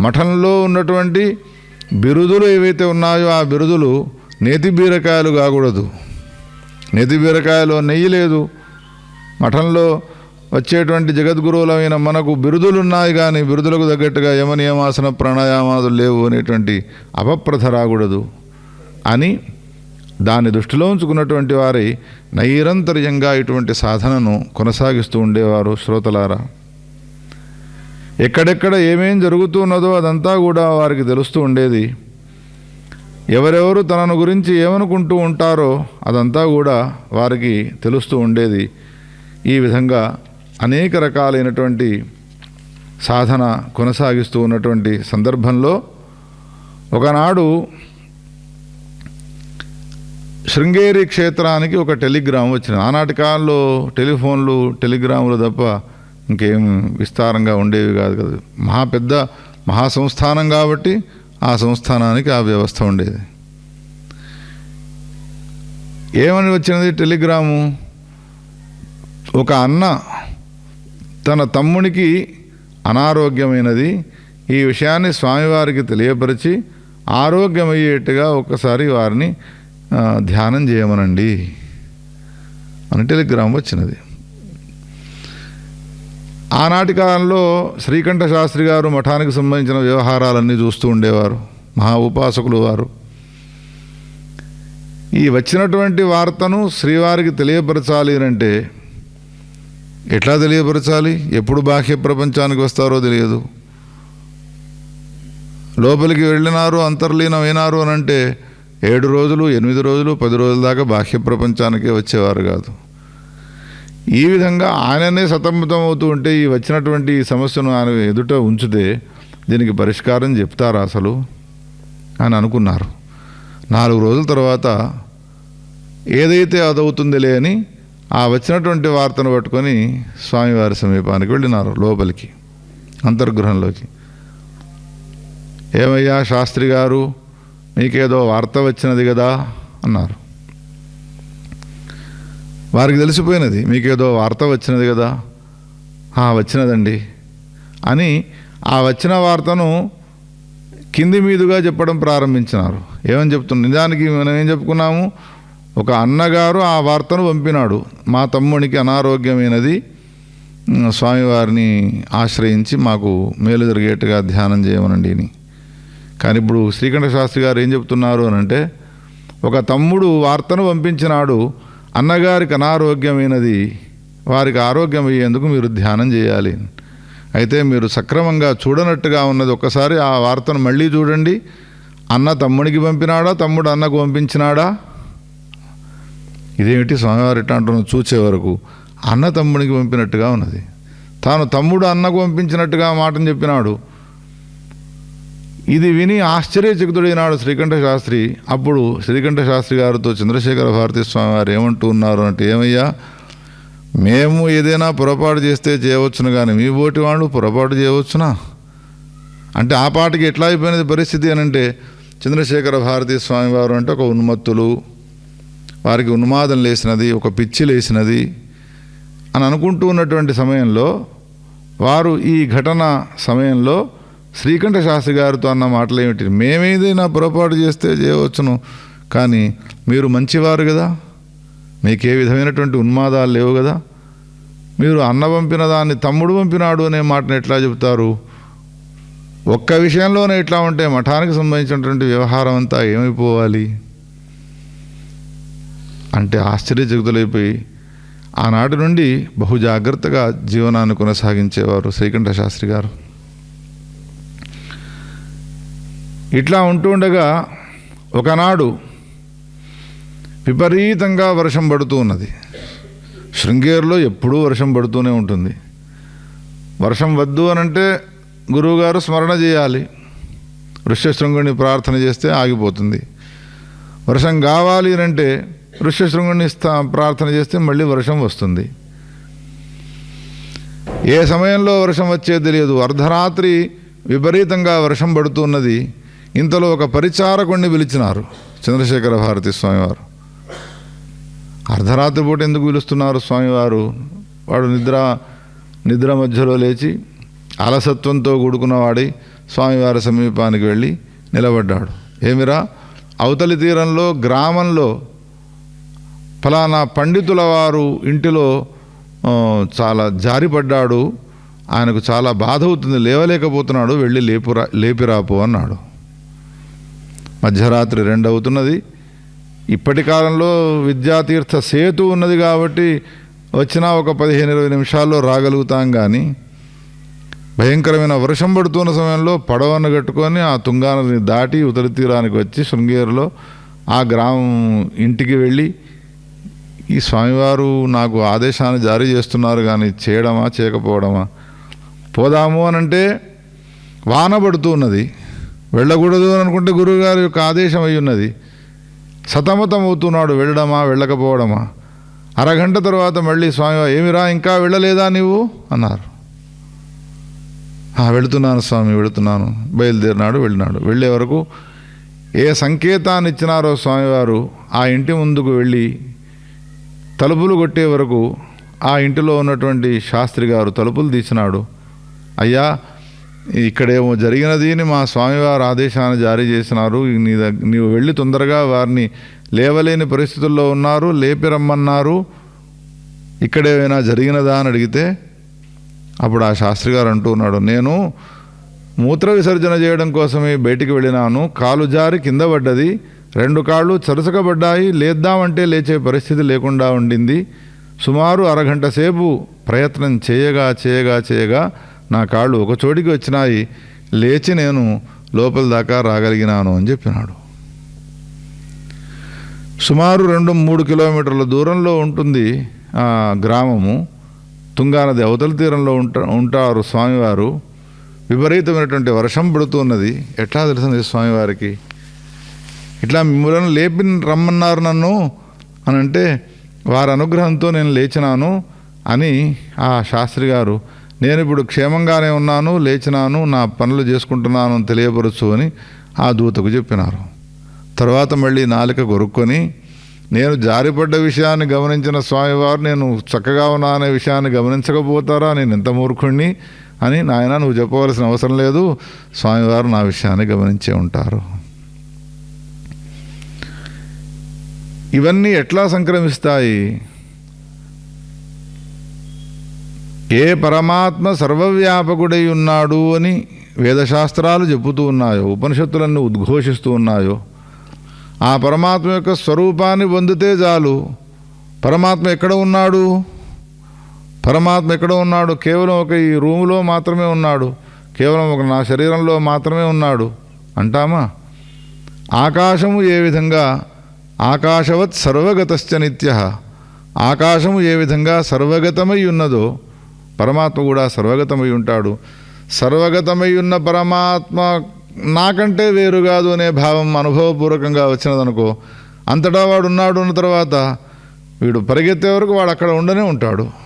మఠంలో ఉన్నటువంటి బిరుదులు ఏవైతే ఉన్నాయో ఆ బిరుదులు నేతి బీరకాయలు కాకూడదు. నేతి బీరకాయలో నెయ్యి లేదు. మఠంలో వచ్చేటువంటి జగద్గురువులమైన మనకు బిరుదులు ఉన్నాయి కానీ బిరుదులకు తగ్గట్టుగా యమనియమాసన ప్రాణాయామాదులు లేవు అనేటువంటి అపప్రథ రాకూడదు. అని దాన్ని దృష్టిలో ఉంచుకున్నటువంటి వారి నైరంతర్యంగా ఇటువంటి సాధనను కొనసాగిస్తూ ఉండేవారు శ్రోతలారా. ఎక్కడెక్కడ ఏమేం జరుగుతున్నదో అదంతా కూడా వారికి తెలుస్తూ ఉండేది. ఎవరెవరు తనను గురించి ఏమనుకుంటూ ఉంటారో అదంతా కూడా వారికి తెలుస్తూ ఉండేది. ఈ విధంగా అనేక రకాలైనటువంటి సాధన కొనసాగిస్తూ ఉన్నటువంటి సందర్భంలో ఒకనాడు శృంగేరి క్షేత్రానికి ఒక టెలిగ్రామ్ వచ్చింది. ఆనాటి కాలంలో టెలిఫోన్లు టెలిగ్రాములు తప్ప ఇంకేం విస్తారంగా ఉండేవి కాదు కదా. మహా పెద్ద మహాసంస్థానం కాబట్టి ఆ సంస్థానానికి ఆ వ్యవస్థ ఉండేది. ఏమని వచ్చినది టెలిగ్రాము? ఒక అన్న తన తమ్మునికి అనారోగ్యమైనది. ఈ విషయాన్ని స్వామివారికి తెలియపరిచి ఆరోగ్యమయ్యేట్టుగా ఒక్కసారి వారిని ధ్యానం చేయమనండి అని టెలిగ్రామ్ వచ్చినది. ఆనాటి కాలంలో శ్రీకంఠ శాస్త్రి గారు మఠానికి సంబంధించిన వ్యవహారాలన్నీ చూస్తూ ఉండేవారు. మహా ఉపాసకులు వారు. ఈ వచ్చినటువంటి వార్తను శ్రీవారికి తెలియపరచాలి అని అంటే ఎట్లా తెలియపరచాలి? ఎప్పుడు బాహ్య ప్రపంచానికి వస్తారో తెలియదు. లోపలికి వెళ్ళినారు అంతర్లీనమైనారు అని అంటే ఏడు రోజులు ఎనిమిది రోజులు పది రోజుల దాకా బాహ్య ప్రపంచానికే వచ్చేవారు కాదు. ఈ విధంగా ఆయననే సతమతం అవుతూ ఉంటే ఈ వచ్చినటువంటి ఈ సమస్యను ఆయన ఎదుట ఉంచితే దీనికి పరిష్కారం చెప్తారా అసలు? అని అనుకున్నారు. నాలుగు రోజుల తర్వాత ఏదైతే అదవుతుందిలే అని ఆ వచ్చినటువంటి వార్తను పట్టుకొని స్వామివారి సమీపానికి వెళ్ళినారు లోపలికి అంతర్గృహంలోకి. ఏమయ్యా శాస్త్రి గారు మీకేదో వార్త వచ్చినది కదా అన్నారు. వారికి తెలిసిపోయినది. మీకేదో వార్త వచ్చినది కదా? "ఆ, వచ్చినదండి. అని ఆ వచ్చిన వార్తను కింది మీదుగా చెప్పడం ప్రారంభించినారు. ఏమని చెప్తున్నాం? నిజానికి మనం ఏం చెప్పుకున్నాము? ఒక అన్నగారు ఆ వార్తను పంపినాడు. మా తమ్మునికి అనారోగ్యమైనది. స్వామివారిని ఆశ్రయించి మాకు మేలు జరిగేట్టుగా ధ్యానం చేయమనండి అని. కానీ ఇప్పుడు శ్రీకంఠ శాస్త్రి గారు ఏం చెప్తున్నారు అని అంటే ఒక తమ్ముడు వార్తను పంపించినాడు. అన్నగారికి అనారోగ్యమైనది వారికి ఆరోగ్యం అయ్యేందుకు మీరు ధ్యానం చేయాలి. అయితే మీరు సక్రమంగా చూడనట్టుగా ఉన్నది ఒక్కసారి ఆ వార్తను మళ్ళీ చూడండి. అన్న తమ్మునికి పంపినాడా తమ్ముడు అన్నకు పంపించినాడా? ఇదేమిటి స్వామివారు ఎట్లా అంటున్నాడు చూచే వరకు అన్న తమ్మునికి పంపినట్టుగా ఉన్నది. తాను తమ్ముడు అన్నకు పంపించినట్టుగా మాటను చెప్పినాడు. ఇది విని ఆశ్చర్యచకితుడైనాడు శ్రీకంఠ శాస్త్రి అప్పుడు శ్రీకంఠ శాస్త్రి గారితో చంద్రశేఖర భారతీ స్వామి వారు ఏమంటూ ఉన్నారు అంటే ఏమయ్యా మేము ఏదైనా పొరపాటు చేస్తే చేయవచ్చును కానీ మీ బోటి వాళ్ళు పొరపాటు చేయవచ్చునా? అంటే ఆ పాటకి ఎట్లా అయిపోయినది పరిస్థితి అని అంటే చంద్రశేఖర భారతీ స్వామి వారు అంటే ఒక ఉన్మత్తులు వారికి ఉన్మాదం లేసినది ఒక పిచ్చి లేసినది అని అనుకుంటూ ఉన్నటువంటి సమయంలో వారు ఈ ఘటన సమయంలో శ్రీకంఠ శాస్త్రి గారితో అన్న మాటలు ఏమిటి మేమేదైనా పొరపాటు చేస్తే చేయవచ్చును. కానీ మీరు మంచివారు కదా. మీకే విధమైనటువంటి ఉన్మాదాలు లేవు కదా. మీరు అన్న పంపిన దాన్ని తమ్ముడు పంపినాడు అనే మాటను ఎట్లా చెబుతారు? ఒక్క విషయంలోనే ఇట్లా ఉంటే మఠానికి సంబంధించినటువంటి వ్యవహారం అంతా ఏమైపోవాలి? అంటే ఆశ్చర్యచకితులైపోయి ఆనాటి నుండి బహు జాగ్రత్తగా జీవనాన్ని కొనసాగించేవారు శ్రీకంఠ శాస్త్రి గారు. ఇట్లా ఉంటూ ఉండగా ఒకనాడు విపరీతంగా వర్షం పడుతూ ఉన్నది. శృంగేరిలో ఎప్పుడూ వర్షం పడుతూనే ఉంటుంది. వర్షం వద్దు అనంటే గురువుగారు స్మరణ చేయాలి. ఋష్యశృంగుని ప్రార్థన చేస్తే ఆగిపోతుంది. వర్షం కావాలి అని అంటే ప్రార్థన చేస్తే మళ్ళీ వర్షం వస్తుంది. ఏ సమయంలో వర్షం వచ్చేది తెలియదు. అర్ధరాత్రి విపరీతంగా వర్షం పడుతున్నది ఇంతలో ఒక పరిచారకుణ్ణి పిలిచినారు చంద్రశేఖర భారతి స్వామివారు. అర్ధరాత్రి పూట ఎందుకు పిలుస్తున్నారు స్వామివారు? వాడు నిద్ర నిద్ర మధ్యలో లేచి అలసత్వంతో కూడుకున్నవాడి స్వామివారి సమీపానికి వెళ్ళి నిలబడ్డాడు. ఏమిరా? అవతలి తీరంలో గ్రామంలో ఫలానా పండితుల వారు ఇంటిలో చాలా జారిపడ్డాడు. ఆయనకు చాలా బాధ అవుతుంది. లేవలేకపోతున్నాడు. వెళ్ళి లేపురా లేపిరాపు అన్నాడు. మధ్యరాత్రి రెండు అవుతున్నది ఇప్పటి కాలంలో విద్యాతీర్థ సేతు ఉన్నది కాబట్టి వచ్చినా ఒక పదిహేను ఇరవై నిమిషాల్లో రాగలుగుతాం కానీ భయంకరమైన వర్షం పడుతున్న సమయంలో పడవను కట్టుకొని ఆ తుంగానని దాటి ఉత్తర తీరానికి వచ్చి శృంగేరిలో ఆ గ్రామం ఇంటికి వెళ్ళి ఈ స్వామివారు నాకు ఆదేశాన్ని జారీ చేస్తున్నారు కానీ చేయడమా చేయకపోవడమా? పోదాము అని అంటే వాన పడుతూ ఉన్నది. వెళ్ళకూడదు అని అనుకుంటే గురువుగారి యొక్క ఆదేశం అయి ఉన్నది. సతమతం అవుతున్నాడు వెళ్ళడమా వెళ్ళకపోవడమా? అరగంట తర్వాత మళ్ళీ స్వామివారు ఏమిరా ఇంకా వెళ్ళలేదా నీవు? అన్నారు. వెళుతున్నాను స్వామి వెళుతున్నాను. బయలుదేరినాడు వెళ్ళినాడు. వెళ్ళే వరకు ఏ సంకేతాన్ని ఇచ్చినారో స్వామివారు ఆ ఇంటి ముందుకు వెళ్ళి తలుపులు కొట్టే వరకు ఆ ఇంటిలో ఉన్నటువంటి శాస్త్రి గారు తలుపులు తీసినాడు. అయ్యా ఇక్కడేమో జరిగినది అని మా స్వామివారు ఆదేశాన్ని జారీ చేసినారు. నీ నీవు వెళ్ళి తొందరగా వారిని లేవలేని పరిస్థితుల్లో ఉన్నారు లేపి రమ్మన్నారు. ఇక్కడేమైనా జరిగినదా అని అడిగితే అప్పుడు ఆ శాస్త్రి గారు అంటూ ఉన్నాడు నేను మూత్ర విసర్జన చేయడం కోసమే బయటికి వెళ్ళినాను. కాలు జారి కింద పడ్డది. రెండు కాళ్ళు చరుసకబడ్డాయి లేద్దామంటే లేచే పరిస్థితి లేకుండా ఉండింది. సుమారు అరగంట సేపు ప్రయత్నం చేయగా చేయగా చేయగా నా కాళ్ళు ఒక చోటికి వచ్చినాయి లేచి నేను లోపల దాకా రాగలిగినాను అని చెప్పినాడు. సుమారు రెండు మూడు కిలోమీటర్ల దూరంలో ఉంటుంది ఆ గ్రామము. తుంగానది అవతల తీరంలో ఉంట ఉంటారు స్వామివారు. విపరీతమైనటువంటి వర్షం పడుతున్నది ఎట్లా తెలిసింది స్వామివారికి? ఇట్లా మిమ్మల్ని లేపి రమ్మన్నారు నన్ను అని అంటే వారి అనుగ్రహంతో నేను లేచినాను అని ఆ శాస్త్రి గారు నేను ఇప్పుడు క్షేమంగానే ఉన్నాను లేచినాను నా పనులు చేసుకుంటున్నాను అని తెలియపరచు అని ఆ దూతకు చెప్పినారు. తర్వాత మళ్ళీ నాలిక కొరుక్కొని నేను జారిపడ్డ విషయాన్ని గమనించిన స్వామివారు నేను చక్కగా ఉన్నా అనే విషయాన్ని గమనించకపోతారా నేను ఎంత మూర్ఖుణ్ణి అని నాయన నువ్వు చెప్పవలసిన అవసరం లేదు స్వామివారు నా విషయాన్ని గమనించే ఉంటారు. ఇవన్నీ ఎట్లా సంక్రమిస్తాయి? ఏ పరమాత్మ సర్వవ్యాపకుడై ఉన్నాడు అని వేదశాస్త్రాలు చెబుతూ ఉన్నాయో ఉపనిషత్తులన్నీ ఉద్ఘోషిస్తూ ఉన్నాయో ఆ పరమాత్మ యొక్క స్వరూపాన్ని పొందితే చాలు. పరమాత్మ ఎక్కడ ఉన్నాడు? పరమాత్మ ఎక్కడ ఉన్నాడు? కేవలం ఒక ఈ రూములో మాత్రమే ఉన్నాడు. కేవలం ఒక నా శరీరంలో మాత్రమే ఉన్నాడు. అంటామా? ఆకాశము ఏ విధంగా? ఆకాశవత్ సర్వగతశ్చ నిత్య. ఆకాశము ఏ విధంగా సర్వగతమై ఉన్నదో పరమాత్మ కూడా సర్వగతమై ఉంటాడు. సర్వగతమై ఉన్న పరమాత్మ నాకంటే వేరు కాదు అనే భావం అనుభవపూర్వకంగా వచ్చినదనుకో అంతటా వాడు ఉన్నాడు ఉన్న తర్వాత వీడు పరిగెత్తే వరకు వాడు అక్కడ ఉండనే ఉంటాడు.